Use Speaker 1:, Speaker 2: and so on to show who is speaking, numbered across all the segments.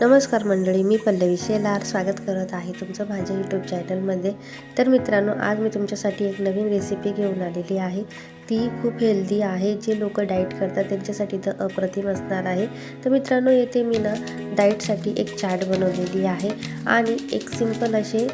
Speaker 1: नमस्कार मंडळी मी पल्लवी शेलार स्वागत करत आहे तुमचं माझ्या यूट्यूब चॅनलमध्ये तर मित्रांनो आज मी तुमच्यासाठी एक नवीन रेसिपी घेऊन आलेली आहे. ती खूप हेल्दी आहे. जे लोक डाईट करतात त्यांच्यासाठी तर अप्रतिम असणार आहे. तर मित्रांनो येथे मी ना डाईटसाठी एक चाट बनवलेली आहे आणि एक सिंपल असे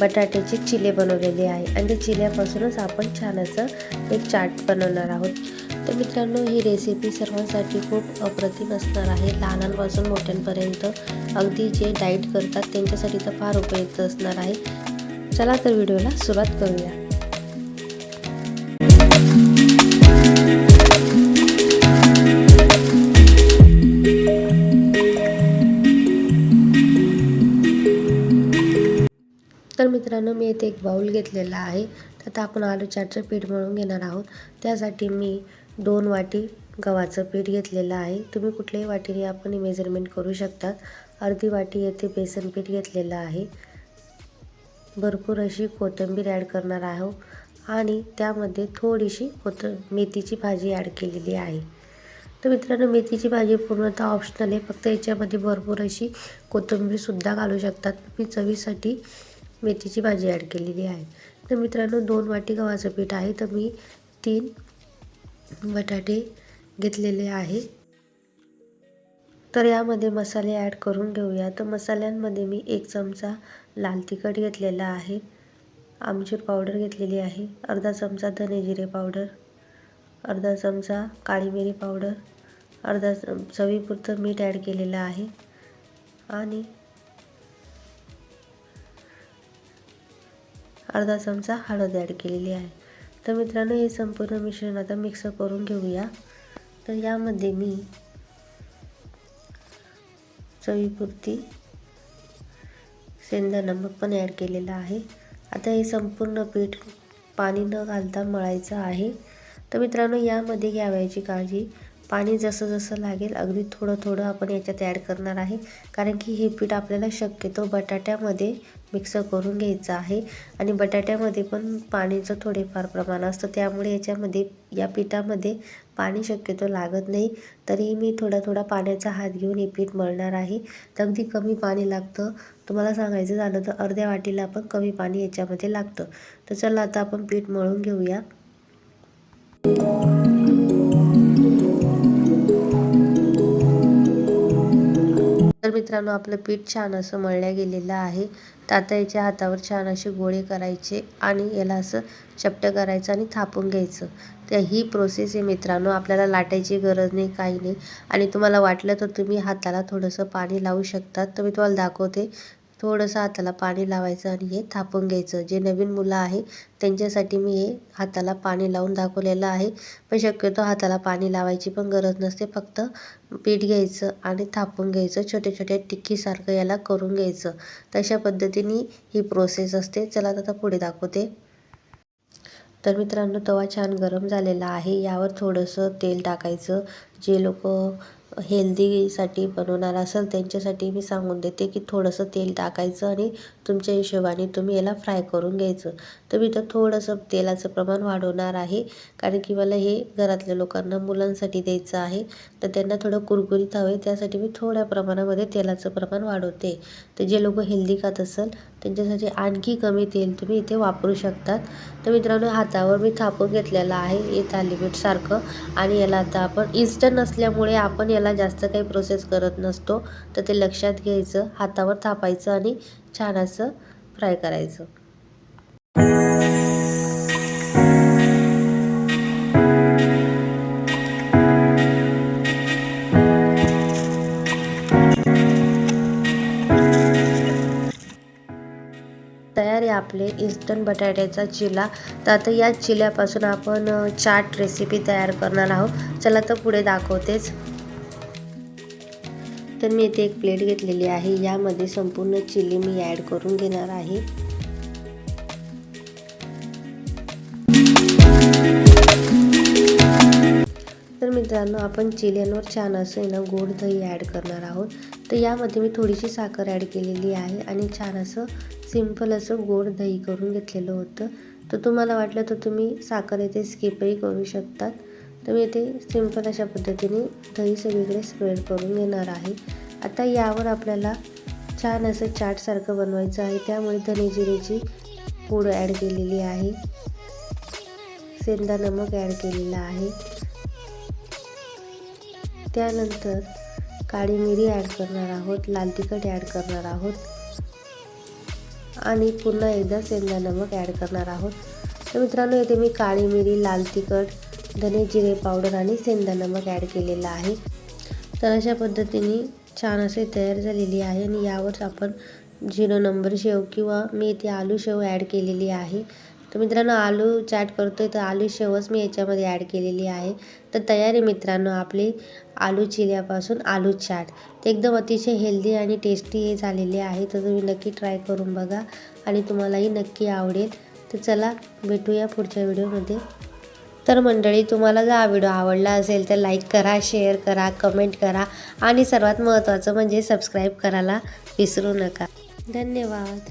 Speaker 1: बटाट्याचे चिले बनवलेले आहे. आणि त्या चिल्यापासूनच आपण छान असं एक चाट बनवणार आहोत. तर मित्रांनो ही रेसिपी सर्वांसाठी खूप अप्रतिम असणार आहे. लहानांपासून मोठ्यांपर्यंत अगदी जे डाईट करतात त्यांच्यासाठी तर फार उपयुक्त असणार आहे. चला तर व्हिडिओला सुरुवात करूया. तर मित्रांनो मी इथे एक बाऊल घेतलेला आहे. त्यात आपण आलू चाटचं पीठ मळून घेणार आहोत. त्यासाठी मी दोन वाटी गव्हाचं पीठ घेतलेलं आहे. तुम्ही कुठल्याही वाटीने आपण मेजरमेंट करू शकतात अर्धी वाटी येथे बेसन पीठ घेतलेलं आहे. भरपूर अशी कोथिंबीर ॲड करणार आहोत. आणि त्यामध्ये थोडीशी कोथ मेथीची भाजी ॲड केलेली आहे. तर मित्रांनो मेथीची भाजी पूर्णतः ऑप्शनल आहे. फक्त याच्यामध्ये भरपूर अशी कोथिंबीरसुद्धा घालू शकतात. मी चवीसाठी मेथीची भाजी ॲड केलेली आहे. तर मित्रांनो दोन वाटी गव्हाचं पीठ आहे. तर मी तीन बटाटे घेतलेले आहे. तर यामध्ये मसाले ॲड करून घेऊया. तर मसाल्यांमध्ये मी एक चमचा लाल तिखट घेतलेला आहे. आमचूर पावडर घेतलेली आहे. अर्धा चमचा धने जिरे पावडर अर्धा चमचा काळी मिरी पावडर अर्धा चवीपुरतं मीठ ॲड केलेलं आहे. आणि अर्धा चमचा हळद ॲड केलेली आहे. तर मित्रांनो हे संपूर्ण मिश्रण आता मिक्स करून घेऊया. तर यामध्ये मी चवीपुरती सेंदा नमक पण ॲड केलेलं आहे. आता हे संपूर्ण पीठ पाणी न घालता मळायचं आहे. तर मित्रांनो यामध्ये घ्यावयाची काळजी पाणी जसं जसं लागेल अगदी थोडं थोडं आपण याच्यात ॲड करणार आहे. कारण की हे पीठ आपल्याला शक्यतो बटाट्यामध्ये मिक्स करून घ्यायचं आहे. आणि बटाट्यामध्ये पण पाणीचं थोडेफार प्रमाण असतं. त्यामुळे याच्यामध्ये या पिठामध्ये पाणी शक्यतो लागत नाही. तरीही मी थोडा थोडा पाण्याचा हात घेऊन हे पीठ मळणार आहे. तर अगदी कमी पाणी लागतं. तुम्हाला सांगायचं झालं तर अर्ध्या वाटीला पण कमी पाणी याच्यामध्ये लागतं. तर चला आता आपण पीठ मळून घेऊया. तर मित्रांनो आपलं पीठ छान असं मळल्या गेलेलं आहे. तर आता याच्या हातावर छान असे गोळे करायचे आणि याला असं चपटं करायचं आणि थापून घ्यायचं. तर ही प्रोसेस आहे मित्रांनो आपल्याला लाटायची गरज नाही काही नाही. आणि तुम्हाला वाटलं तर तुम्ही हाताला थोडंसं पाणी लावू शकतात तर मी तुम्हाला दाखवते. थोडंसं हाताला पाणी लावायचं आणि हे थापून घ्यायचं. जे नवीन मुलं आहे त्यांच्यासाठी मी हे हाताला पाणी लावून दाखवलेलं आहे. पण शक्यतो हाताला पाणी लावायची पण गरज नसते. फक्त पीठ घ्यायचं आणि थापून घ्यायचं. छोट्या छोट्या टिक्कीसारखं याला करून घ्यायचं. तशा पद्धतीने ही प्रोसेस असते. चला आता पुढे दाखवते. तर मित्रांनो तवा छान गरम झालेला आहे. यावर थोडंसं तेल टाकायचं. जे लोक हेल्दीसाठी बनवणार असेल त्यांच्यासाठी मी सांगून देते की थोडंसं तेल टाकायचं आणि तुमच्या हिशोबाने तुम्ही याला फ्राय करून घ्यायचं. तर मी तर थोडंसं तेलाचं प्रमाण वाढवणार आहे कारण की मला हे घरातल्या लोकांना मुलांसाठी द्यायचं आहे. तर त्यांना थोडं कुरकुरीत हवं आहे त्यासाठी मी थोड्या प्रमाणामध्ये तेलाचं प्रमाण वाढवते. तर जे लोक हेल्दी खात असेल त्यांच्यासाठी आणखी कमी तेल तुम्ही इथे वापरू शकतात. तर मित्रांनो हातावर मी थापून घेतलेलं आहे हे थालीपीठसारखं आणि याला आता आपण इन्स्टंट नसल्यामुळे आपण याला जास्त काही प्रोसेस करत नसतो. तर ते लक्षात घ्यायचं हातावर थापायचं आणि छान असं फ्राय करायचं. आपले बटाट्याचा चिला. तर आता या चिल्यापासून आपण चाट रेसिपी तयार करणार आहोत. चला तर पुढे दाखवतेच. तर मी इथे एक प्लेट घेतलेली आहे. यामध्ये संपूर्ण चिली मी ॲड करून घेणार आहे. तर मित्रांनो आपण चिल्यांवर छान असं आहे ना गोड दही ॲड करणार आहोत. तर यामध्ये मी थोडीशी साखर ॲड केलेली आहे आणि छान असं सिंपल असं गोड दही करून घेतलेलं होतं. तर तुम्हाला वाटलं तर तुम्ही साखर येथे स्किपही करू शकतात. तर मी इथे सिंपल अशा पद्धतीने दही सगळीकडे स्प्रेड करून घेणार आहे. आता यावर आपल्याला छान असं चाटसारखं बनवायचं आहे. त्यामुळे धनेजिरेची पूड ॲड केलेली आहे. सेंदा नमक ॲड केलेलं आहे. त्यानंतर काळी मिरी ॲड करणार आहोत लाल तिखट ॲड करणार आहोत आणि पुन्हा एकदा सेंदा नमक ॲड करणार आहोत. तर मित्रांनो येथे मी काळी मिरी लाल तिखट धने जिरे पावडर आणि सेंदा नमक ॲड केलेलं आहे. तर अशा पद्धतीने छान असे तयार झालेली आहे आणि यावर आपण झिरो नंबर शेव किंवा मी इथे आलू शेव ॲड केलेली आहे. तर मित्रांनो आलू चाट करतोय. तर आलू शेवच मी याच्यामध्ये ॲड केलेली आहे. तर तयारी मित्रांनो आपली आलू चिल्यापासून आलू चाट ते एकदम अतिशय हेल्दी आणि टेस्टी हे झालेले आहे. तर तुम्ही नक्की ट्राय करून बघा आणि तुम्हालाही नक्की आवडेल. तर चला भेटूया पुढच्या व्हिडिओमध्ये. तर मंडळी तुम्हाला जर हा व्हिडिओ आवडला असेल तर लाईक करा शेअर करा कमेंट करा आणि सर्वात महत्त्वाचं म्हणजे सबस्क्राईब करायला विसरू नका. धन्यवाद.